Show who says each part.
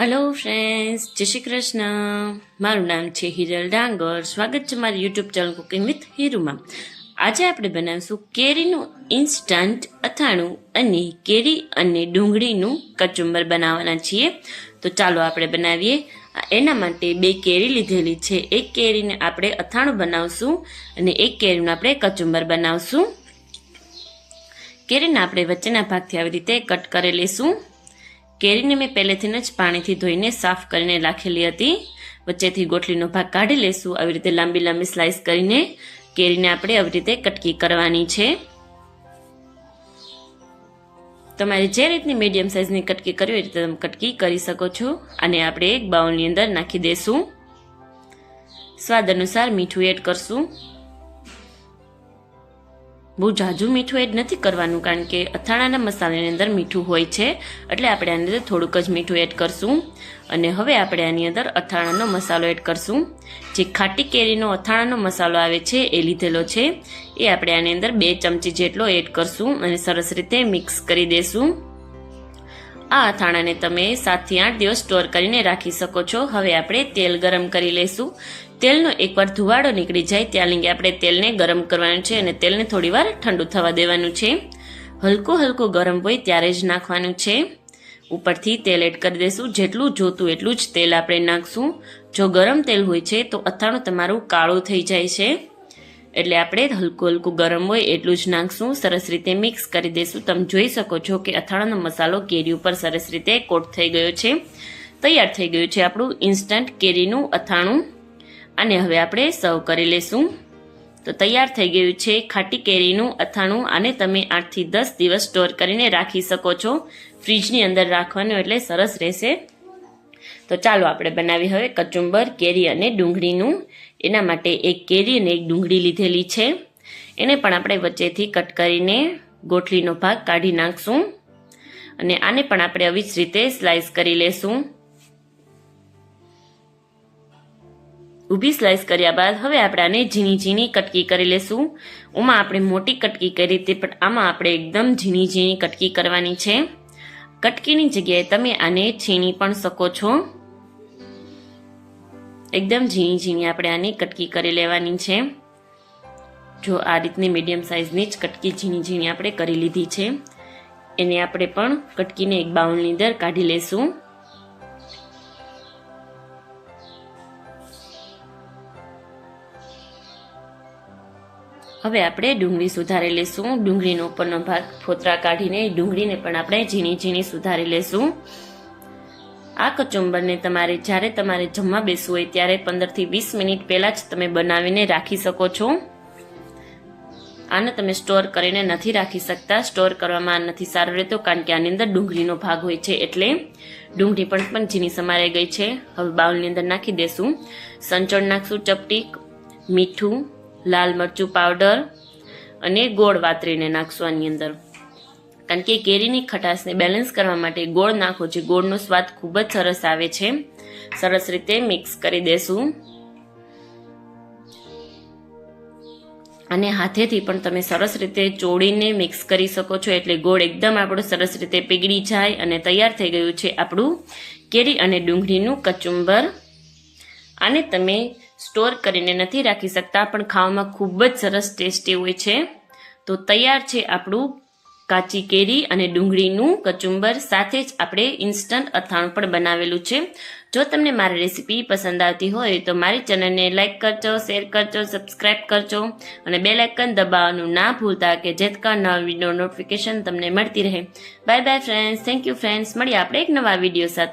Speaker 1: Hello friends જય શ્રી કૃષ્ણ મારું નામ છે હિરલ ડાંગર. સ્વાગત છે મારી યુટ્યુબ ચેનલ કુકિંગ વિથ હીરુમાં. આજે આપણે બનાવીશું કેરીનું ઇન્સ્ટન્ટ અથાણું અને કેરી અને ડુંગળીનું કચુંબર બનાવવાના છીએ. તો ચાલો આપણે બનાવીએ. એના માટે બે કેરી લીધેલી છે. એક કેરીને આપણે અથાણું બનાવશું અને એક કેરીનું આપણે કચુંબર બનાવશું. કેરીને આપણે વચ્ચેના ભાગથી આવી રીતે કટ કરી લઈશું કેરીને મેં પહેલેથી જ પાણીથી ધોઈને સાફ કરીને રાખેલી હતી. વચ્ચેથી ગોટલીનો ભાગ કાઢી લેશું. આવી રીતે લાંબી લાંબી સ્લાઇસ કરીને કેરીને આપણે આવી રીતે કટકી કરવાની છે. તમારે જે રીતની મીડિયમ સાઇઝની કટકી કરવી એ રીતે તમે કટકી કરી શકો છો. અને આપણે એક બાઉલની અંદર નાખી દઈશું સ્વાદ અનુસાર મીઠું એડ કરશું. બહુ ઝાઝું મીઠું એડ નથી કરવાનું, કારણ કે અથાણાના મસાલાની અંદર મીઠું હોય છે, એટલે આપણે આની અંદર થોડુંક જ મીઠું એડ કરશું. અને હવે આપણે આની અંદર અથાણાનો મસાલો એડ કરશું. જે ખાટી કેરીનો અથાણાનો મસાલો આવે છે, એ લીધેલો છે, એ આપણે આની અંદર બે ચમચી જેટલો એડ કરશું અને સરસ રીતે મિક્સ કરી દેશું. આ અથાણાને તમે સાતથી આઠ દિવસ સ્ટોર કરીને રાખી શકો છો. હવે આપણે તેલ ગરમ કરી લઈશું. તેલનો એકવાર ધુવાડો નીકળી જાય ત્યાં લગી આપણે તેલને ગરમ કરવાનું છે અને તેલને થોડીવાર ઠંડુ થવા દેવાનું છે. હલકું હલકું ગરમ હોય ત્યારે જ નાખવાનું છે. ઉપરથી તેલ એડ કરી દઈશું જેટલું જોતું એટલું જ તેલ આપણે નાખશું. જો ગરમ તેલ હોય છે તો અથાણું તમારું કાળું થઈ જાય છે. એટલે આપણે હલકું હલકું ગરમ હોય એટલું જ નાખશું. સરસ રીતે મિક્સ કરી દઈશું તમે જોઈ શકો છો કે અથાણાનો મસાલો કેરી ઉપર સરસ રીતે કોટ થઈ ગયો છે. તૈયાર થઈ ગયું છે આપણું ઇન્સ્ટન્ટ કેરીનું અથાણું. અને હવે આપણે સર્વ કરી લેશું. તો તૈયાર થઈ ગયું છે ખાટી કેરીનું, અથાણું આને તમે આઠથી દસ દિવસ સ્ટોર કરીને રાખી શકો છો. ફ્રીજની અંદર રાખવાનું એટલે સરસ રહેશે. તો ચાલો આપણે બનાવી હવે કચુંબર, કેરી અને ડુંગળીનું. એના માટે એક કેરી અને એક ડુંગળી લીધેલી છે. એને પણ આપણે વચ્ચેથી કટ કરીને ગોઠલીનો ભાગ કાઢી નાખશું. અને આને પણ આપણે આવી જ રીતે સ્લાઇસ કરી લેશું. ઊભી સ્લાઇસ કર્યા બાદ હવે આપણે આને ઝીણી ઝીણી કટકી કરી લેશું. ઉમાં, આપણે મોટી કટકી કરી તે પણ આમાં આપણે એકદમ ઝીણી ઝીણી કટકી કરવાની છે. કટકીની જગ્યાએ તમે આને છીણી પણ શકો છો. એકદમ ઝીણી ઝીણી આપણે આની કટકી કરી લેવાની છે. જો આ રીતની મીડિયમ સાઇઝની જ કટકી ઝીણી ઝીણી આપણે કરી લીધી છે. એને આપણે પણ કટકીને એક બાઉલની અંદર કાઢી લેશું. હવે આપણે ડુંગળી સુધારી લેશું. ડુંગળીનો ઉપરનો ભાગ ફોતરા કાઢીને ડુંગળીને પણ આપણે ઝીણી ઝીણી સુધારી લેશું. આ કચુંબરને તમારે જ્યારે તમારે જમવા બેસવું હોય ત્યારે પંદરથી વીસ મિનિટ પહેલાં જ તમે બનાવીને રાખી શકો છો. આને તમે સ્ટોર કરીને નથી રાખી શકતા. સ્ટોર કરવામાં નથી સારો રહેતો કારણ કે આની અંદર ડુંગળીનો ભાગ હોય છે એટલે ડુંગળી પણ પણ ઝીણી સમારાઈ ગઈ છે. હવે બાઉલની અંદર નાખી દેશું. સંચળ નાખશું ચપટી, મીઠું લાલ મરચું પાવડર અને ગોળ વાતરીને નાખશું આની અંદર. કારણ કે કેરીની ખટાશને બેલેન્સ કરવા માટે ગોળ નાખો છે ગોળનો સ્વાદ ખૂબ જ સરસ આવે છે. સરસ રીતે મિક્સ કરી દેશું. અને હાથેથી પણ તમે સરસ રીતે ચોળીને મિક્સ કરી શકો છો એટલે ગોળ એકદમ આપણો સરસ રીતે પીગળી જાય અને તૈયાર થઈ ગયું છે આપણું કેરી અને ડુંગળીનું કચુંબર. આને તમે સ્ટોર કરીને નથી રાખી શકતા, પણ ખાવામાં ખૂબ જ સરસ ટેસ્ટી હોય છે. તો તૈયાર છે આપણું કાચી કેરી અને ડુંગળીનું કચુંબર, સાથે જ આપણે ઇન્સ્ટન્ટ અથાણું પણ બનાવેલું છે. જો તમને મારી રેસીપી પસંદ આવતી હોય, તો મારી ચેનલને લાઇક કરજો શેર કરજો સબસ્ક્રાઇબ કરજો અને બે લાઇકન દબાવવાનું ના ભૂલતા કે જેતકા નવા વીડિયો નોટિફિકેશન તમને મળતી રહે. Bye bye friends thank you friends મળીએ આપણે એક નવા વીડિયો સાથે.